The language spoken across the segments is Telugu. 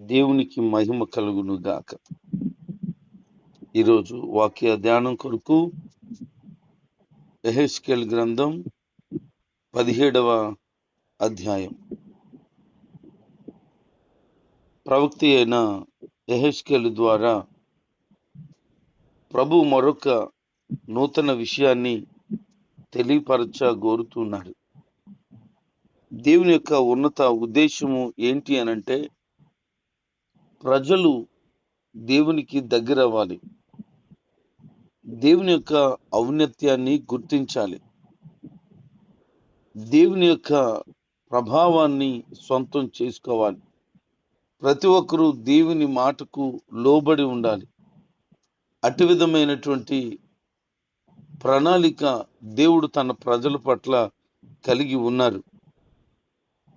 దేవునికి మహిమ కలుగును గాక. ఈరోజు వాక్య ధ్యానం కొరకు ఎహెస్కెల్ గ్రంథం పదిహేడవ అధ్యాయం. ప్రవక్తి అయిన ఎహెస్కెల్ ద్వారా ప్రభు మరొక నూతన విషయాన్ని తెలియపరచగోరుతున్నాడు దేవుని యొక్క ఉన్నత ఉద్దేశము ఏంటి అనంటే ప్రజలు దేవునికి దగ్గర అవ్వాలి దేవుని యొక్క ఔన్నత్యాన్ని గుర్తించాలి. దేవుని యొక్క ప్రభావాన్ని సొంతం చేసుకోవాలి. ప్రతి ఒక్కరూ దేవుని మాటకు లోబడి ఉండాలి. అటు విధమైనటువంటి ప్రణాళిక దేవుడు తన ప్రజల పట్ల కలిగి ఉన్నారు.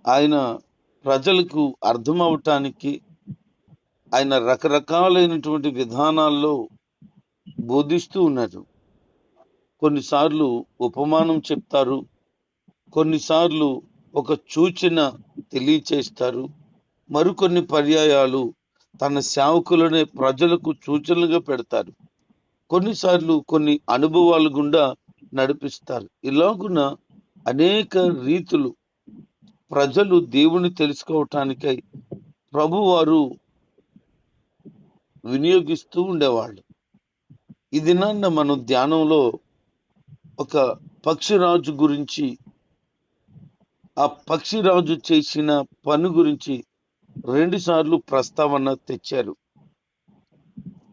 ఆయన ప్రజలకు అర్థం అవటానికి ఆయన రకరకాలైనటువంటి విధానాల్లో బోధిస్తూ ఉన్నారు కొన్నిసార్లు ఉపమానం చెప్తారు కొన్నిసార్లు ఒక సూచన తెలియచేస్తారు మరికొన్ని పర్యాయాలు తన సేవకులనే ప్రజలకు సూచనలుగా పెడతారు. కొన్నిసార్లు కొన్ని అనుభవాలు గుండా నడిపిస్తారు. ఇలాగున అనేక రీతులు ప్రజలు దేవుని తెలుసుకోవటానికై ప్రభువారు వినియోగిస్తూ ఉండేవాళ్ళు. ఈ దినాన్న మనం ధ్యానంలో ఒక పక్షిరాజు గురించి ఆ పక్షిరాజు చేసిన పని గురించి రెండుసార్లు ప్రస్తావన తెచ్చారు.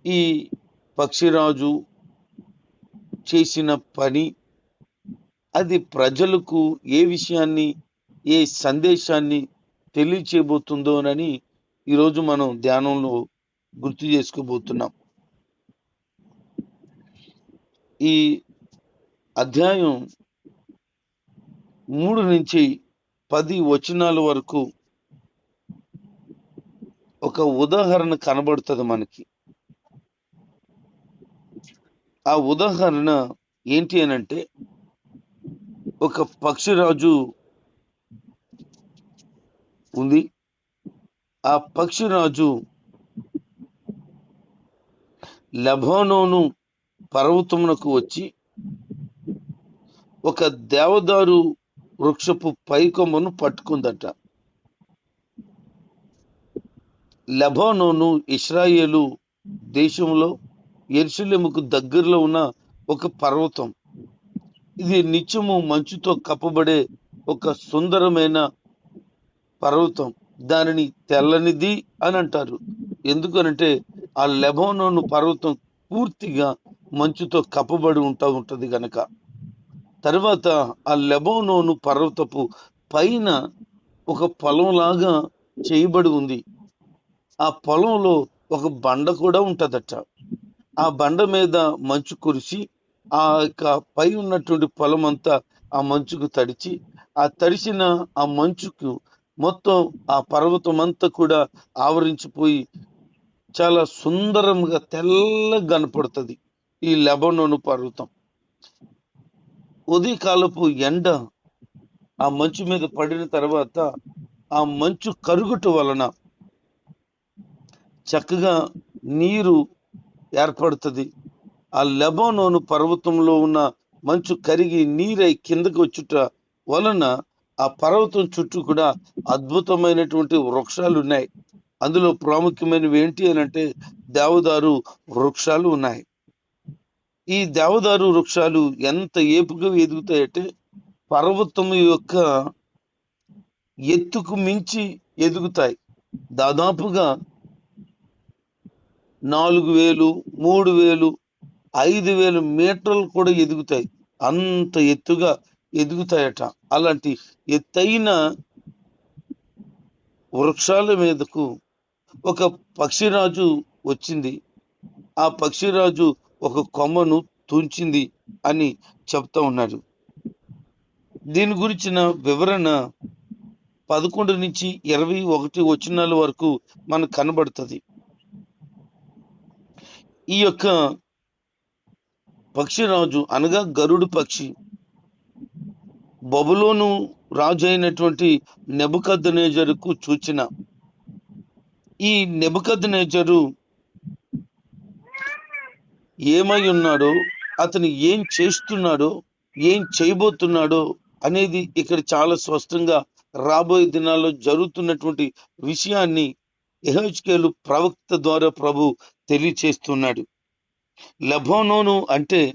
ఈ పక్షిరాజు చేసిన పని అది ప్రజలకు ఏ విషయాన్ని ఏ సందేశాన్ని తెలియచేయబోతుందోనని ఈరోజు మనం ధ్యానంలో గుర్తు చేసుకోబోతున్నాం. ఈ అధ్యాయం మూడు నుంచి పది వచనాల వరకు ఒక ఉదాహరణ కనబడుతుంది మనకి. ఆ ఉదాహరణ ఏంటి అని అంటే ఒక పక్షిరాజు ఉంది. ఆ పక్షిరాజు లెబోనోను పర్వతమునకు వచ్చి ఒక దేవదారు వృక్షపు పైకొమ్మను పట్టుకుందట. లెబోనోను ఇస్రాయేలు దేశంలో ఎరుసలేముకు దగ్గరలో ఉన్న ఒక పర్వతం. ఇది నిత్యము మంచుతో కప్పబడే ఒక సుందరమైన పర్వతం. దానిని తెల్లనిది అని అంటారు. ఎందుకనంటే ఆ లెబోనోను పర్వతం పూర్తిగా మంచుతో కప్పబడి ఉంటా ఉంటది గనక. తర్వాత ఆ లెబోనోను పర్వతపు పైన ఒక పొలంలాగా చేయబడి ఉంది. ఆ పొలంలో ఒక బండ కూడా ఉంటదట. ఆ బండ మీద మంచు కురిసి ఆ యొక్క పై ఉన్నటువంటి పొలం అంతా ఆ మంచుకు తడిచి ఆ తడిసిన ఆ మంచుకు మొత్తం ఆ పర్వతం అంతా కూడా ఆవరించిపోయి చాలా సుందరంగా తెల్లగా కనపడుతుంది ఈ లెబనోను పర్వతం. ఉదయకాలపు ఎండ ఆ మంచు మీద పడిన తర్వాత ఆ మంచు కరుగుట వలన చక్కగా నీరు ఏర్పడుతుంది. ఆ లెబనోను పర్వతంలో ఉన్న మంచు కరిగి నీరై కిందకి వచ్చుట వలన ఆ పర్వతం చుట్టూ కూడా అద్భుతమైనటువంటి వృక్షాలు ఉన్నాయి అందులో ప్రాముఖ్యమైనవి ఏంటి అని అంటే దేవదారు వృక్షాలు ఉన్నాయి. ఈ దేవదారు వృక్షాలు ఎంత ఏపుగా ఎదుగుతాయంటే పర్వతం యొక్క ఎత్తుకు మించి ఎదుగుతాయి. దాదాపుగా నాలుగు వేలు మూడు వేలు ఐదు వేలు మీటర్లు కూడా ఎదుగుతాయి. అంత ఎత్తుగా ఎదుగుతాయట. అలాంటి ఎత్తైన వృక్షాల మీదకు ఒక పక్షిరాజు వచ్చింది. ఆ పక్షిరాజు ఒక కొమ్మను తుంచింది అని చెప్తా ఉన్నారు దీని గురించిన వివరణ పదకొండు నుంచి ఇరవై ఒకటి వచనాల వరకు మనకు కనబడుతుంది. ఈ యొక్క పక్షిరాజు అనగా గరుడు పక్షి. బబులోను రాజు అయినటువంటి నెబుకద్దనేజరుకు చూచిన ఈ నెబుకద్నేజరు ఏమై ఉన్నాడో అతను ఏం చేస్తున్నాడో ఏం చేయబోతున్నాడో అనేది ఇక్కడ చాలా స్పష్టంగా రాబోయే దినాల్లో జరుగుతున్నటువంటి విషయాన్ని ఎహెచ్కేలు ప్రవక్త ద్వారా ప్రభు తెలియచేస్తున్నాడు. లెబోనోను అంటే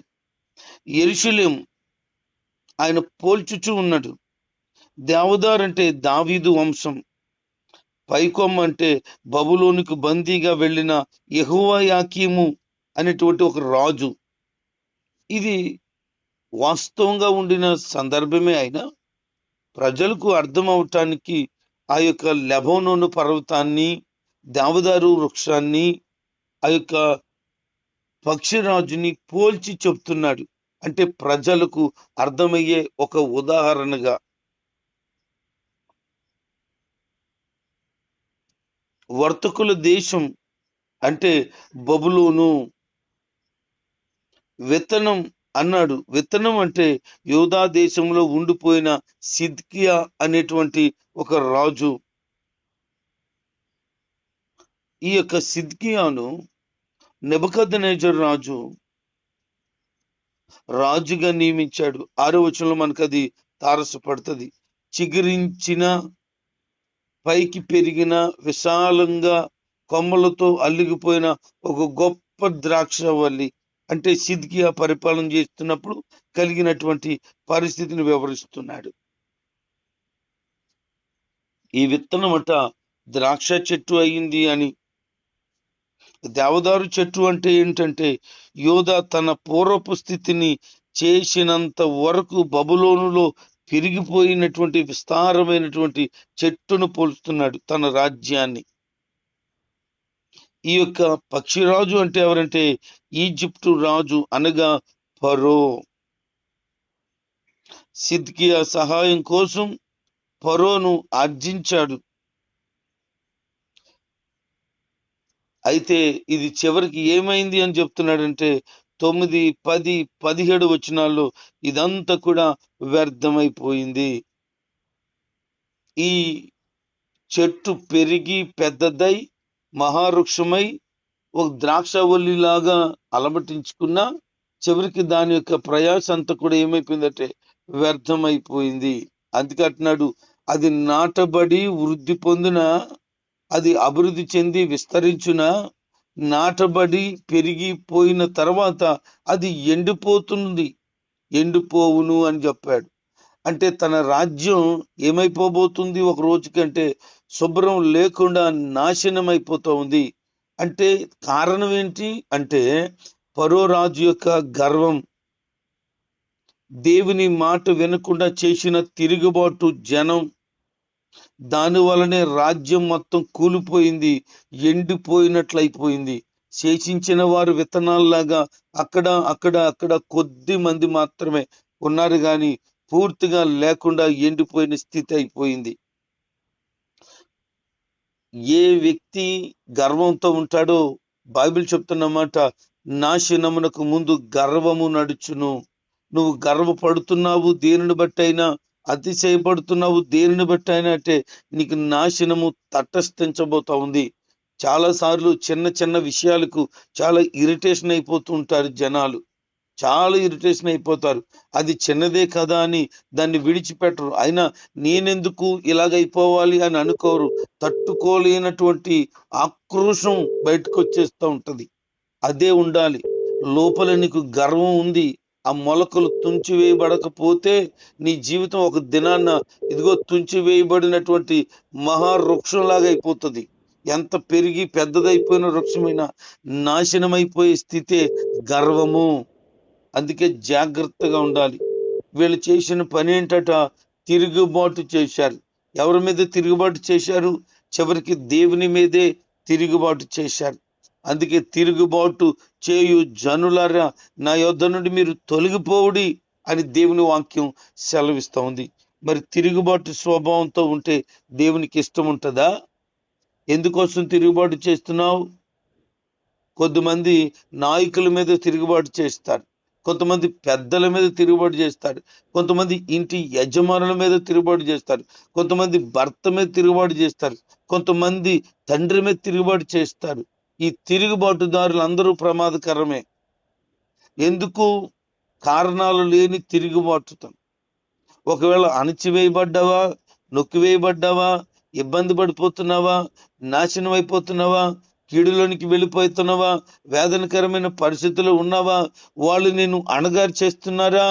ఎరుషులేం ఆయన పోల్చుచూ ఉన్నాడు. దేవదార్ అంటే దావీదు వంశం. పైకొమ్మ అంటే బబులోనికి బందీగా వెళ్ళిన యెహోవా యాకీము అనేటువంటి ఒక రాజు. ఇది వాస్తవంగా ఉండిన సందర్భమే అయినా ప్రజలకు అర్థం అవటానికి ఆ యొక్క లెబోనోను పర్వతాన్ని దేవదారు వృక్షాన్ని ఆ యొక్క పక్షిరాజుని పోల్చి చెప్తున్నాడు. అంటే ప్రజలకు అర్థమయ్యే ఒక ఉదాహరణగా వర్తకుల దేశం అంటే బబులోను. విత్తనం అన్నాడు. విత్తనం అంటే యోధా దేశంలో ఉండిపోయిన సిద్కియా అనేటువంటి ఒక రాజు. ఈ యొక్క సిద్కియాను నెబకద్నేజర్ రాజు రాజుగా నియమించాడు. ఆరో వచనంలో మనకు అది తారసపడుతుంది. చిగురించిన పైకి పెరిగిన విశాలంగా కొమ్మలతో అల్లిగిపోయిన ఒక గొప్ప ద్రాక్షవల్లి అంటే సిద్కియా పరిపాలన చేస్తున్నప్పుడు కలిగినటువంటి పరిస్థితిని వివరిస్తున్నాడు. ఈ విత్తనం అట ద్రాక్ష చెట్టు అయింది అని. దేవదారు చెట్టు అంటే ఏంటంటే యోధ తన పూర్వపు స్థితిని చేసినంత వరకు బబులోనులో పెరిగిపోయినటువంటి విస్తారమైనటువంటి చెట్టును పోలుస్తున్నాడు తన రాజ్యాన్ని. ఈ యొక్క పక్షిరాజు అంటే ఎవరంటే ఈజిప్టు రాజు అనగా ఫరో. సిద్కియా సహాయం కోసం ఫరోను ఆర్జించాడు. అయితే ఇది చివరికి ఏమైంది అని చెప్తున్నాడంటే తొమ్మిది పది పదిహేడు వచనాల్లో ఇదంతా కూడా వ్యర్థమైపోయింది. ఈ చెట్టు పెరిగి పెద్దదై మహావృక్షమై ఒక ద్రాక్షవల్లిలాగా అలమటించుకున్న చివరికి దాని యొక్క ప్రయాస అంతా కూడా ఏమైపోయిందంటే వ్యర్థమైపోయింది. అందుకే అంటున్నాడు అది నాటబడి వృద్ధి పొందిన అది అభివృద్ధి చెంది విస్తరించున నాటబడి పెరిగిపోయిన తర్వాత అది ఎండిపోతుంది. ఎండిపోవును అని చెప్పాడు. అంటే తన రాజ్యం ఏమైపోబోతుంది ఒక రోజుకంటే శుభ్రం లేకుండా నాశనం అయిపోతూ ఉంది. అంటే కారణం ఏంటి? అంటే పరో రాజు యొక్క గర్వం. దేవుని మాట వినకుండా చేసిన తిరుగుబాటు జనం. దాని వలనే రాజ్యం మొత్తం కూలిపోయింది ఎండిపోయినట్లయిపోయింది. శేషించిన వారు విత్తనాల్లాగా అక్కడ అక్కడ అక్కడ కొద్ది మంది మాత్రమే ఉన్నారు కానీ పూర్తిగా లేకుండా ఎండిపోయిన స్థితి అయిపోయింది. ఏ వ్యక్తి గర్వంతో ఉంటాడో బైబిల్ చెప్తున్నమాట నాశనమునకు ముందు గర్వము నడుచును. నువ్వు గర్వపడుతున్నావు దేనిని బట్టి అయినా అతిశయపడుతున్నావు. దేనిని బట్టి అయినా అంటే నీకు నాశనము తటస్థించబోతా ఉంది. చాలా సార్లు చిన్న చిన్న విషయాలకు చాలా ఇరిటేషన్ అయిపోతూ ఉంటారు జనాలు. చాలా ఇరిటేషన్ అయిపోతారు. అది చిన్నదే కదా అని దాన్ని విడిచిపెట్టరు. అయినా నేనెందుకు ఇలాగైపోవాలి అని అనుకోరు. తట్టుకోలేనటువంటి ఆక్రోశం బయటకు వచ్చేస్తూ ఉంటుంది. అదే ఉండాలి. లోపల నీకు గర్వం ఉంది. ఆ మొలకలు తుంచివేయబడకపోతే నీ జీవితం ఒక దినాన్న ఇదిగో తుంచివేయబడినటువంటి మహావృక్షంలాగా అయిపోతుంది. ఎంత పెరిగి పెద్దదైపోయిన వృక్షమైనా నాశనమైపోయే స్థితే గర్వము. అందుకే జాగ్రత్తగా ఉండాలి. వీళ్ళు చేసిన పని ఏంటట? తిరుగుబాటు చేశారు. ఎవరి మీద తిరుగుబాటు చేశారు? చివరికి దేవుని మీదే తిరుగుబాటు చేశారు. అందుకే తిరుగుబాటు చేయు జనులరా నా యొద్ద నుండి మీరు తొలగిపోవుడి అని దేవుని వాక్యం సెలవిస్తూ ఉంది. మరి తిరుగుబాటు స్వభావంతో ఉంటే దేవునికి ఇష్టం ఉంటుందా? ఎందుకోసం తిరుగుబాటు చేస్తున్నావు? కొద్దిమంది నాయకుల మీద తిరుగుబాటు చేస్తారు. కొంతమంది పెద్దల మీద తిరుగుబాటు చేస్తారు. కొంతమంది ఇంటి యజమానుల మీద తిరుగుబాటు చేస్తారు. కొంతమంది భర్త మీద తిరుగుబాటు చేస్తారు. కొంతమంది తండ్రి మీద తిరుగుబాటు చేస్తారు. ఈ తిరుగుబాటుదారులు అందరూ ప్రమాదకరమే. ఎందుకు? కారణాలు లేని తిరుగుబాటుతో. ఒకవేళ అణచివేయబడ్డావా నొక్కివేయబడ్డావా ఇబ్బంది పడిపోతున్నావా నాశనం అయిపోతున్నావా కీడులోనికి వెళ్ళిపోతున్నావా వేదనకరమైన పరిస్థితుల్లో ఉన్నావా వాళ్ళు నేను అణగారు చేస్తున్నారా?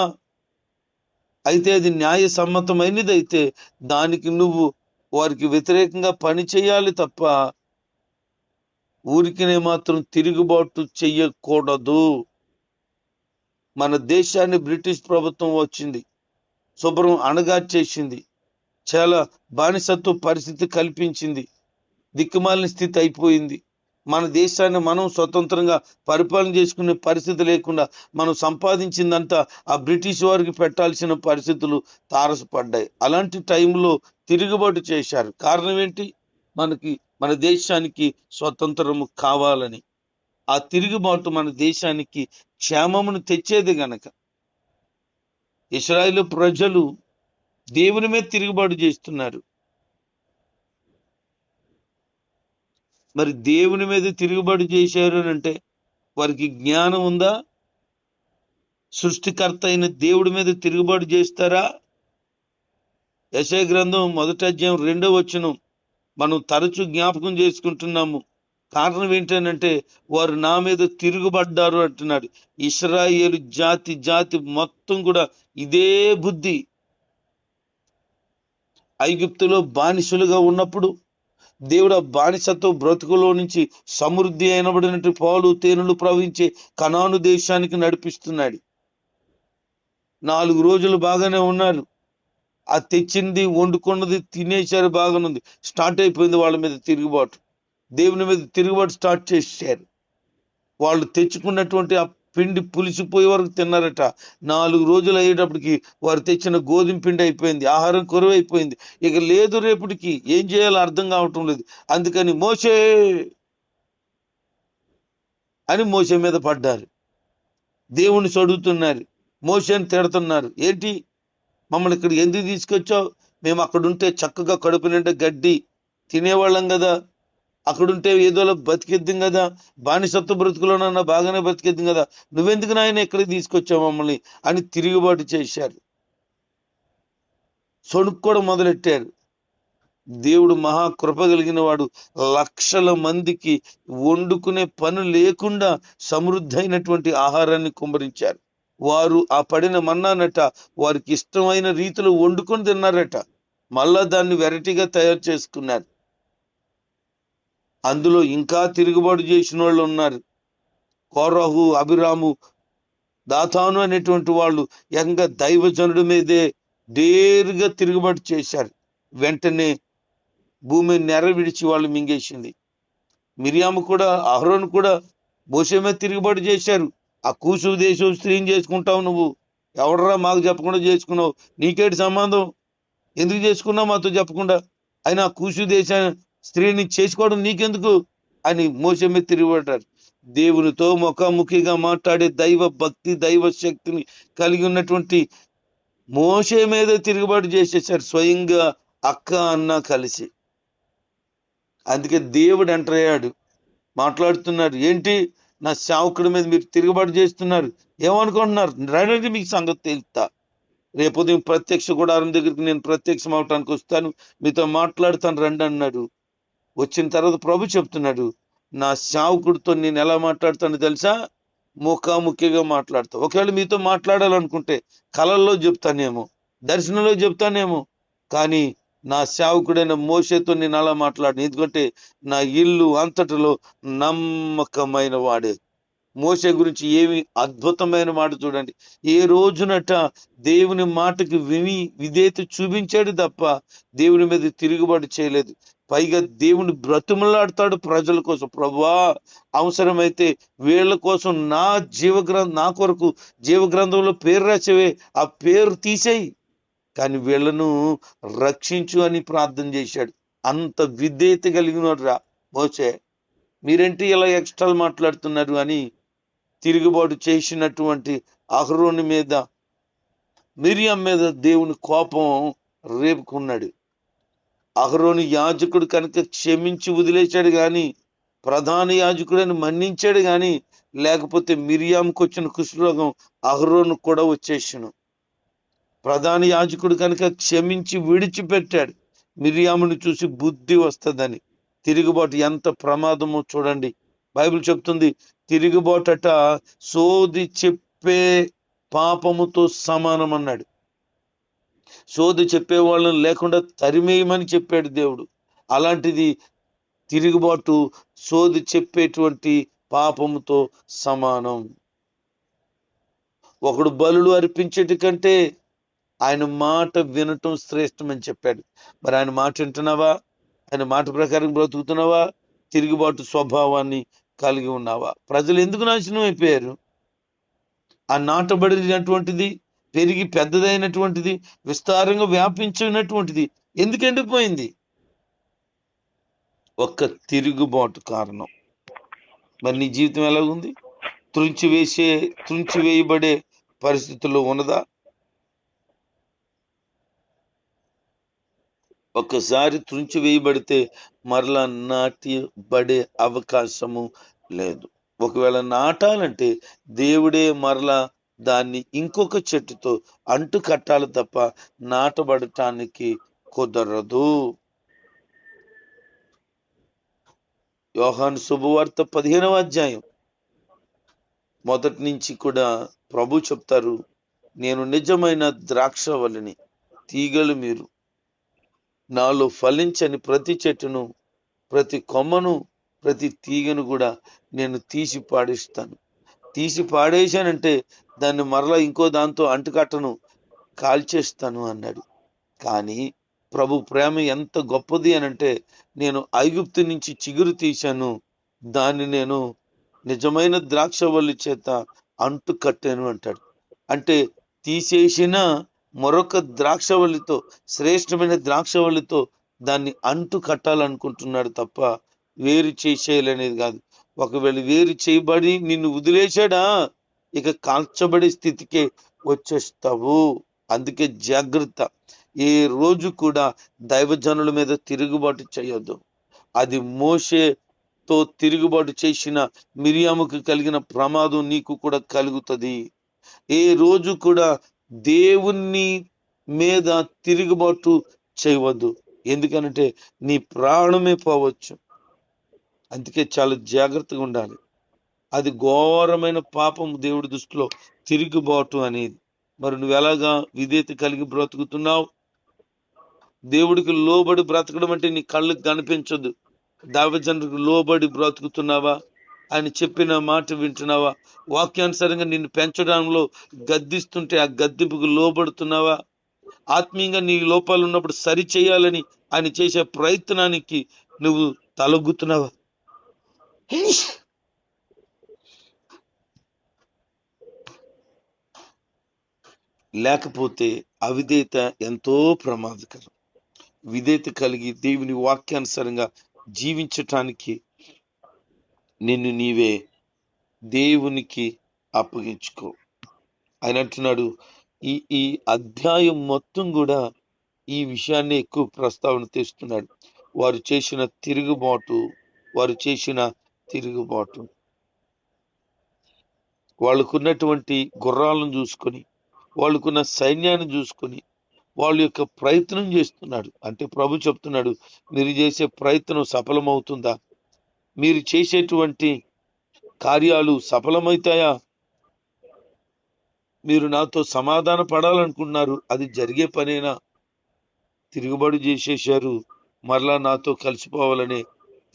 అయితే అది న్యాయ సమ్మతమైనది అయితే దానికి నువ్వు వారికి వ్యతిరేకంగా పని చేయాలి తప్ప ఊరికినే మాత్రం తిరుగుబాటు చెయ్యకూడదు. మన దేశాన్ని బ్రిటిష్ ప్రభుత్వం వచ్చింది. శుభ్రం అణగా చేసింది. చాలా బానిసత్వ పరిస్థితి కల్పించింది. దిక్కుమాలిన స్థితి అయిపోయింది. మన దేశాన్ని మనం స్వతంత్రంగా పరిపాలన చేసుకునే పరిస్థితి లేకుండా మనం సంపాదించిందంతా ఆ బ్రిటిష్ వారికి పెట్టాల్సిన పరిస్థితులు తారసపడ్డాయి. అలాంటి టైంలో తిరుగుబాటు చేశారు. కారణం ఏంటి? మనకి మన దేశానికి స్వతంత్రము కావాలని ఆ తిరుగుబాటు మన దేశానికి క్షేమమును తెచ్చేది గనక. ఇస్రాయిల్ ప్రజలు దేవుని మీద తిరుగుబాటు చేస్తున్నారు. మరి దేవుని మీద తిరుగుబాటు చేశారు అని అంటే వారికి జ్ఞానం ఉందా? సృష్టికర్త అయిన దేవుడి మీద తిరుగుబాటు చేస్తారా? యశయ గ్రంథం మొదటి అధ్యాయం రెండో వచనం. మనం తరచు జ్ఞాపకం చేసుకుంటున్నాము. కారణం ఏంటంటే వారు నా మీద తిరుగుబడ్డారు అంటున్నాడు. ఇస్రాయేలు జాతి జాతి మొత్తం కూడా ఇదే బుద్ధి. ఐగుప్తులో బానిసలుగా ఉన్నప్పుడు దేవుడు ఆ బానిసత్వ బ్రతుకులో నుంచి సమృద్ధి అయినబడినట్టు పాలు తేనెలు ప్రవహించే కనాను దేశానికి నడిపిస్తున్నాడు. నాలుగు రోజులు బాగానే ఉన్నారు. ఆ తెచ్చింది వండుకున్నది తినేశారు బాగానుంది స్టార్ట్ అయిపోయింది వాళ్ళ మీద తిరుగుబాటు. దేవుని మీద తిరుగుబాటు స్టార్ట్ చేశారు. వాళ్ళు తెచ్చుకున్నటువంటి ఆ పిండి పులిసిపోయే వరకు తిన్నారట. నాలుగు రోజులు అయ్యేటప్పటికి వారు తెచ్చిన గోధుమ పిండి అయిపోయింది ఆహారం కొరవైపోయింది. ఇక లేదు రేపటికి ఏం చేయాలో అర్థం కావటం లేదు. అందుకని మోసే అని మోసే మీద పడ్డారు. దేవుణ్ణి చదువుతున్నారు. మోసేని తిడుతున్నారు. ఏంటి? మమ్మల్ని ఇక్కడ ఎందుకు తీసుకొచ్చావు? మేము అక్కడుంటే చక్కగా కడుపు నిండా గడ్డి తినేవాళ్ళం కదా. అక్కడుంటే ఏదో బతికిద్దాం కదా. బానిసత్వ బ్రతుకులోనన్నా బాగానే బతికిద్దాం కదా. నువ్వెందుకు నాయన ఇక్కడికి తీసుకొచ్చావు మమ్మల్ని? అని తిరుగుబాటు చేశారు. సొణుక్కోవడం మొదలెట్టారు. దేవుడు మహా కృప కలిగిన వాడు. లక్షల మందికి వండుకునే పని లేకుండా సమృద్ధైనటువంటి ఆహారాన్ని కుమ్మరించారు. వారు ఆ పడిన మన్నానట వారికి ఇష్టమైన రీతిలో వండుకొని తిన్నారట. మళ్ళా దాన్ని వెరైటీగా తయారు చేసుకున్నారు. అందులో ఇంకా తిరుగుబాటు చేసిన వాళ్ళు ఉన్నారు. కోరహు అభిరాము దాతాను అనేటువంటి వాళ్ళు ఏకంగా దైవజనుడి మీదే డేరుగా తిరుగుబాటు చేశారు. వెంటనే భూమి నెర విడిచి వాళ్ళు మింగేసింది. మిరియాము కూడా అహరోను కూడా మోసే మీద తిరుగుబాటు చేశారు. ఆ కూసు దేశం స్త్రీని చేసుకుంటావు నువ్వు. ఎవడరా మాకు చెప్పకుండా చేసుకున్నావు? నీకేటి సంబంధం? ఎందుకు చేసుకున్నావు మాతో చెప్పకుండా? అయినా కూసు దేశాన్ని స్త్రీని చేసుకోవడం నీకెందుకు? అని మోసే మీద తిరిగిపడ్డారు దేవునితో ముఖాముఖిగా మాట్లాడే దైవ భక్తి దైవ శక్తిని కలిగి ఉన్నటువంటి మోసే మీద తిరుగుబాటు చేసేసారు స్వయంగా అక్క అన్న కలిసి. అందుకే దేవుడు ఎంటర్ అయ్యాడు. మాట్లాడుతున్నారు ఏంటి? నా సేవకుడి మీద మీరు తిరుగుబాటు చేస్తున్నారు. ఏమనుకుంటున్నారు? రండి మీకు సంగతి తెలుస్తా రేపు ఉదయం ప్రత్యక్ష గుడారం దగ్గరికి నేను ప్రత్యక్షం అవటానికి వస్తాను. మీతో మాట్లాడుతాను రండి అన్నాడు. వచ్చిన తర్వాత ప్రభు చెప్తున్నాడు నా సేవకుడితో నేను ఎలా మాట్లాడతాను తెలుసా? ముఖాముఖిగా మాట్లాడతా. ఒకవేళ మీతో మాట్లాడాలనుకుంటే కళల్లో చెప్తానేమో దర్శనంలో చెప్తానేమో. కానీ నా సేవకుడైన మోసేతో నేను అలా మాట్లాడిన ఎందుకంటే నా ఇల్లు అంతటిలో నమ్మకమైన వాడే. మోసే గురించి ఏమి అద్భుతమైన మాట చూడండి. ఏ రోజునట దేవుని మాటకి విని విధేయత చూపించాడు తప్ప దేవుని మీద తిరుగుబాటు చేయలేదు. పైగా దేవుని బ్రతుమలాడతాడు ప్రజల కోసం. ప్రభువా అవసరమైతే వీళ్ళ కోసం నా జీవగ్రంథ నా కొరకు జీవగ్రంథంలో పేరు రాసేవే. ఆ పేరు తీసేయి. కానీ వీళ్ళను రక్షించు అని ప్రార్థన చేశాడు. అంత విధేయత కలిగినాడు రా. మోసే మీరేంటి ఇలా ఎక్స్ట్రాలు మాట్లాడుతున్నారు అని తిరుగుబాటు చేసినటువంటి అహరోని మీద మిరియం మీద దేవుని కోపం రేపుకున్నాడు. అహరోని యాజకుడు కనుక క్షమించి వదిలేశాడు కానీ ప్రధాన యాజకుడని మన్నించాడు కానీ లేకపోతే మిరియాంకి వచ్చిన కుష్ఠరోగం అహరోను కూడా వచ్చేసాను. ప్రధాన యాజకుడు కనుక క్షమించి విడిచిపెట్టాడు మిరియాముని చూసి బుద్ధి వస్తుందని. తిరుగుబాటు ఎంత ప్రమాదమో చూడండి. బైబిల్ చెప్తుంది తిరుగుబాటట సోది చెప్పే పాపముతో సమానం అన్నాడు సోది చెప్పే వాళ్ళని లేకుండా తరిమేయమని చెప్పాడు దేవుడు. అలాంటిది తిరుగుబాటు సోది చెప్పేటువంటి పాపముతో సమానం. ఒకడు బలులు అర్పించేటి కంటే ఆయన మాట వినటం శ్రేష్టమని చెప్పాడు. మరి ఆయన మాట వింటున్నావా? ఆయన మాట ప్రకారం బ్రతుకుతున్నావా? తిరుగుబాటు స్వభావాన్ని కలిగి ఉన్నావా? ప్రజలు ఎందుకు నాశనం అయిపోయారు? ఆ నాటబడినటువంటిది పెరిగి పెద్దదైనటువంటిది విస్తారంగా వ్యాపించినటువంటిది ఎందుకు ఎండిపోయింది? ఒక్క తిరుగుబాటు కారణం. మరి నీ జీవితం ఎలా ఉంది త్రుంచి వేసే త్రుంచి వేయబడే పరిస్థితుల్లో ఉన్నదా? ఒకసారి త్రుంచి వేయబడితే మరలా నాటిబడే అవకాశము లేదు. ఒకవేళ నాటాలంటే దేవుడే మరలా దాన్ని ఇంకొక చెట్టుతో అంటు కట్టాలి తప్ప నాటబడటానికి కుదరదు. యోహాన్ శుభవార్త పదిహేనవ అధ్యాయం. మొదటి నుంచి కూడా ప్రభు చెప్తారు నేను నిజమైన ద్రాక్ష వలని తీగలు మీరు నాలో ఫలించని ప్రతి చెట్టును ప్రతి కొమ్మను ప్రతి తీగను కూడా నేను తీసి పాడేస్తాను. తీసి పాడేశానంటే దాన్ని మరలా ఇంకో దాంతో అంటుకట్టను కాల్చేస్తాను అన్నాడు. కానీ ప్రభు ప్రేమ ఎంత గొప్పది అని అంటే నేను ఐగుప్తు నుంచి చిగురు తీశాను. దాన్ని నేను నిజమైన ద్రాక్షవల్లి చేత అంటు కట్టాను అంటాడు. అంటే తీసేసిన మరొక ద్రాక్షవల్లితో శ్రేష్టమైన ద్రాక్షవల్లితో దాన్ని అంటు కట్టాలనుకుంటున్నాడు తప్ప వేరు చేసేయాలనేది కాదు. ఒకవేళ వేరు చేయబడి నిన్ను వదిలేశాడా? ఇక కాల్చబడే స్థితికే వచ్చేస్తావు. అందుకే జాగ్రత్త. ఏ రోజు కూడా దైవజనుల మీద తిరుగుబాటు చేయొద్దు. అది మోసేతో తిరుగుబాటు చేసిన మిరియాముకు కలిగిన ప్రమాదం నీకు కూడా కలుగుతుంది. ఏ రోజు కూడా దేవుని మీద తిరుగుబాటు చేయవద్దు. ఎందుకనంటే నీ ప్రాణమే పోవచ్చు. అందుకే చాలా జాగ్రత్తగా ఉండాలి. అది ఘోరమైన పాపం దేవుడి దృష్టిలో తిరుగుబాటు అనేది. మరి నువ్వు ఎలాగా విధేయత కలిగి బ్రతుకుతున్నావు? దేవుడికి లోబడి బ్రతకడం అంటే నీ కళ్ళకు కనిపించదు. దావజనుడికి లోబడి బ్రతుకుతున్నావా? ఆయన చెప్పిన మాట వింటున్నావా? వాక్యానుసారంగా నిన్ను పెంచడంలో గద్దిస్తుంటే ఆ గద్దింపుకు లోబడుతున్నావా? ఆత్మీయంగా నీ లోపాలు ఉన్నప్పుడు సరి చేయాలని ఆయన చేసే ప్రయత్నానికి నువ్వు తలొగ్గుతున్నావా? లేకపోతే అవిధేయత ఎంతో ప్రమాదకరం. విధేయత కలిగి దేవుని వాక్యానుసారంగా జీవించటానికి నిన్ను నీవే దేవునికి అప్పగించుకో. ఆయన అంటున్నాడు ఈ ఈ అధ్యాయం మొత్తం కూడా ఈ విషయాన్ని ఎక్కువ ప్రస్తావన తెస్తున్నాడు. వారు చేసిన తిరుగుబాటు వారు చేసిన తిరుగుబాటు. వాళ్ళకున్నటువంటి గుర్రాలను చూసుకొని వాళ్ళకున్న సైన్యాన్ని చూసుకొని వాళ్ళ యొక్క ప్రయత్నం చేస్తున్నాడు. అంటే ప్రభు చెప్తున్నాడు మీరు చేసే ప్రయత్నం సఫలమవుతుందా? మీరు చేసేటువంటి కార్యాలు సఫలమవుతాయా? మీరు నాతో సమాధాన పడాలనుకున్నారు. అది జరిగే పనేనా? తిరుగుబడి చేసేశారు. మరలా నాతో కలిసిపోవాలనే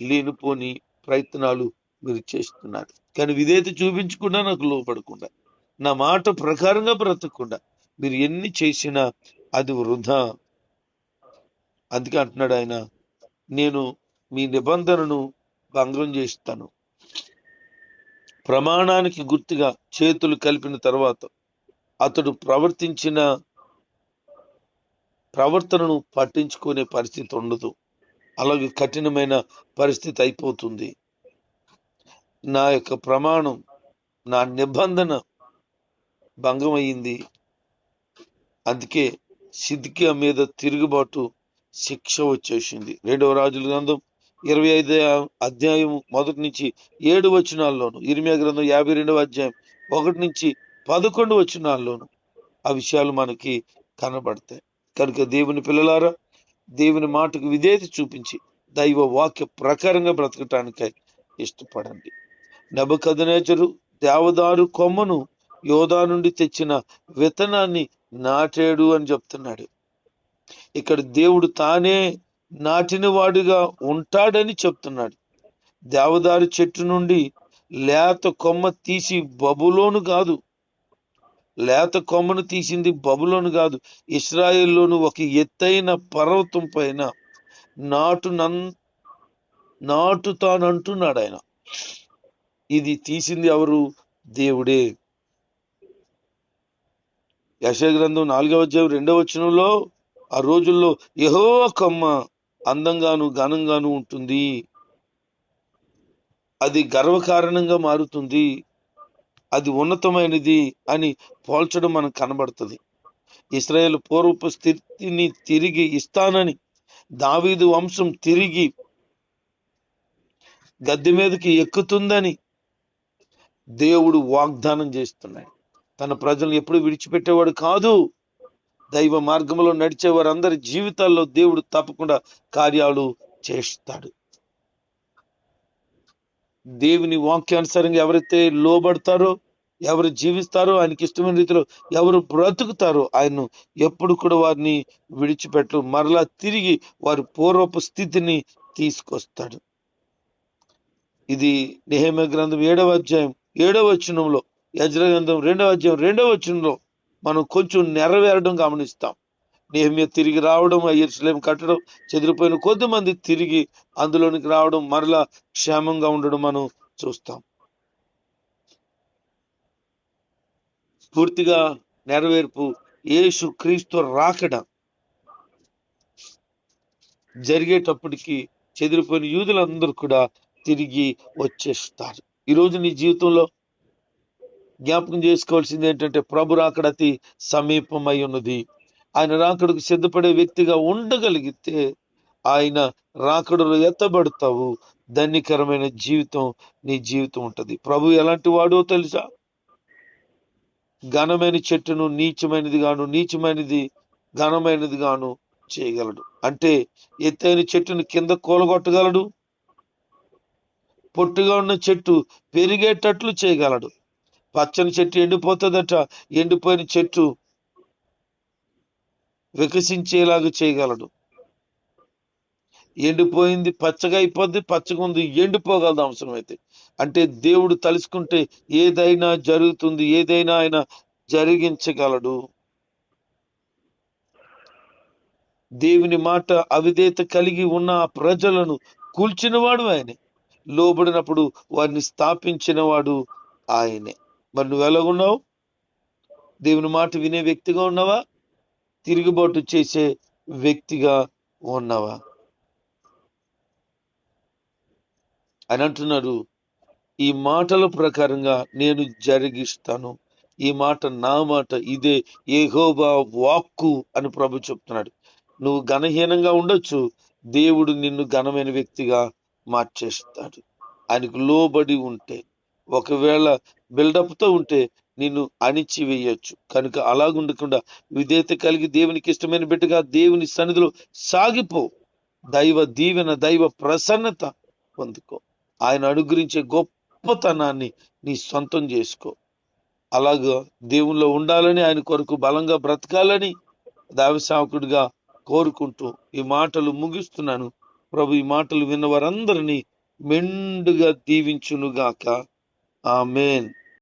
లేనిపోని ప్రయత్నాలు మీరు చేస్తున్నారు. కానీ విధేయత చూపించకుండా నాకు లోపడకుండా నా మాట ప్రకారంగా బ్రతకకుండా మీరు ఎన్ని చేసినా అది వృధా. అందుకే అంటున్నాడు ఆయన నేను మీ నిబంధనను భంగం చేస్తాను ప్రమాణానికి గుర్తుగా చేతులు కలిపిన తర్వాత అతడు ప్రవర్తించిన ప్రవర్తనను పట్టించుకునే పరిస్థితి ఉండదు. అలాగే కఠినమైన పరిస్థితి అయిపోతుంది. నా యొక్క ప్రమాణం నా నిబంధన భంగం అయింది అందుకే సిద్ధికి మీద తిరుగుబాటు శిక్ష వచ్చేసింది. రెండవ రాజుల గ్రంథం ఇరవై ఐదు అధ్యాయం మొదటి నుంచి ఏడు వచనాల్లోను ఇరిమియా గ్రంథం యాభై రెండవ అధ్యాయం ఒకటి నుంచి పదకొండు వచనాల్లోను ఆ విషయాలు మనకి కనబడతాయి. కనుక దేవుని పిల్లలారా దేవుని మాటకు విధేయత చూపించి దైవ వాక్య ప్రకారంగా బ్రతకటానికై ఇష్టపడండి. నబకదనేచరు దేవదారు కొమ్మను యోధా నుండి తెచ్చిన విత్తనాన్ని నాటాడు అని చెప్తున్నాడు. ఇక్కడ దేవుడు తానే నాటిన వాడుగా ఉంటాడని చెప్తున్నాడు. దేవదారు చెట్టు నుండి లేత కొమ్మ తీసి బబులోను కాదు. లేత కొమ్మను తీసింది బబులోను కాదు. ఇస్రాయిల్లోను ఒక ఎత్తైన పర్వతం పైన నాటు నన్ నాటుతానంటున్నాడు ఆయన. ఇది తీసింది ఎవరు? దేవుడే. యశ గ్రంథం నాలుగవ అధ్యాయం రెండవ వచనంలో ఆ రోజుల్లో యహో కొమ్మ అందంగాను ఘనంగాను ఉంటుంది. అది గర్వకారణంగా మారుతుంది. అది ఉన్నతమైనది అని పోల్చడం మనకు కనబడుతుంది. ఇస్రాయేల్ పూర్వపు స్థితిని తిరిగి ఇస్తానని దావీదు వంశం తిరిగి గద్దె మీదకి ఎక్కుతుందని దేవుడు వాగ్దానం చేస్తున్నాడు. తన ప్రజలను ఎప్పుడు విడిచిపెట్టేవాడు కాదు. దైవ మార్గంలో నడిచే వారందరి జీవితాల్లో దేవుడు తప్పకుండా కార్యాలు చేస్తాడు. దేవుని వాక్యానుసారంగా ఎవరైతే లోబడతారో ఎవరు జీవిస్తారో ఆయనకి ఇష్టమైన రీతిలో ఎవరు బ్రతుకుతారో ఆయన ఎప్పుడు కూడా వారిని విడిచిపెట్టరు. మరలా తిరిగి వారి పూర్వపు స్థితిని తీసుకొస్తాడు. ఇది నిహేమ గ్రంథం ఏడవ అధ్యాయం ఏడవ వచనంలో యజ్ర గ్రంథం రెండవ అధ్యాయం రెండవ వచనంలో మనం కొంచెం నెరవేరడం గమనిస్తాం. నేహమ్య తిరిగి రావడం ఎరుసలేం కట్టడం చెదిరిపోయిన కొద్ది మంది తిరిగి అందులోనికి రావడం మరలా క్షేమంగా ఉండడం మనం చూస్తాం. పూర్తిగా నెరవేర్పు యేసు క్రీస్తు రాకడ జరిగేటప్పటికి చెదిరిపోయిన యూదులందరూ కూడా తిరిగి వచ్చేస్తారు. ఈరోజు నీ జీవితంలో జ్ఞాపకం చేసుకోవాల్సింది ఏంటంటే ప్రభు రాకడ అతి సమీపమై ఉన్నది. ఆయన రాకడకు సిద్ధపడే వ్యక్తిగా ఉండగలిగితే ఆయన రాకడలో ఎత్తబడతావు. ధన్యకరమైన జీవితం నీ జీవితం ఉంటుంది. ప్రభు ఎలాంటి వాడో తెలుసా? ఘనమైన చెట్టును నీచమైనది గాను నీచమైనది ఘనమైనది గాను చేయగలడు. అంటే ఎత్తైన చెట్టును కింద కూలగొట్టగలడు? పొట్టుగా ఉన్న చెట్టు పెరిగేటట్లు చేయగలడు. పచ్చని చెట్టు ఎండిపోతుందట. ఎండిపోయిన చెట్టు వికసించేలాగా చేయగలడు. ఎండిపోయింది పచ్చగా అయిపోద్ది పచ్చగా ఉంది ఎండిపోగలదు అవసరమైతే. అంటే దేవుడు తలుసుకుంటే ఏదైనా జరుగుతుంది ఏదైనా ఆయన జరిగించగలడు. దేవుని మాట అవిధేత కలిగి ఉన్న ఆ ప్రజలను కూల్చినవాడు ఆయనే. లోబడినప్పుడు వారిని స్థాపించినవాడు ఆయనే. మరి నువ్వు ఎలాగున్నావు దేవుని మాట వినే వ్యక్తిగా ఉన్నావా? తిరుగుబాటు చేసే వ్యక్తిగా ఉన్నావా? అని అంటున్నారు ఈ మాటల ప్రకారంగా నేను జరిగిస్తాను. ఈ మాట నా మాట ఇదే ఏహోబా వాక్కు అని ప్రభు చెప్తున్నాడు. నువ్వు ఘనహీనంగా ఉండొచ్చు. దేవుడు నిన్ను ఘనమైన వ్యక్తిగా మార్చేస్తాడు. ఆయనకు లోబడి ఉంటే. ఒకవేళ బిల్డప్తో ఉంటే నిన్ను అణిచి వేయొచ్చు కనుక అలాగుండకుండా విధేయత కలిగి దేవునికి ఇష్టమైన బిడ్డగా దేవుని సన్నిధిలో సాగిపో. దైవ దీవెన దైవ ప్రసన్నత పొందుకో. ఆయన అనుగ్రహించే గొప్పతనాన్ని నీ సొంతం చేసుకో. అలాగా దేవుల్లో ఉండాలని ఆయన కొరకు బలంగా బ్రతకాలని దైవసేవకుడిగా కోరుకుంటూ ఈ మాటలు ముగిస్తున్నాను. ప్రభు ఈ మాటలు విన్న వారందరినీ మెండుగా దీవించునుగాక. Amen.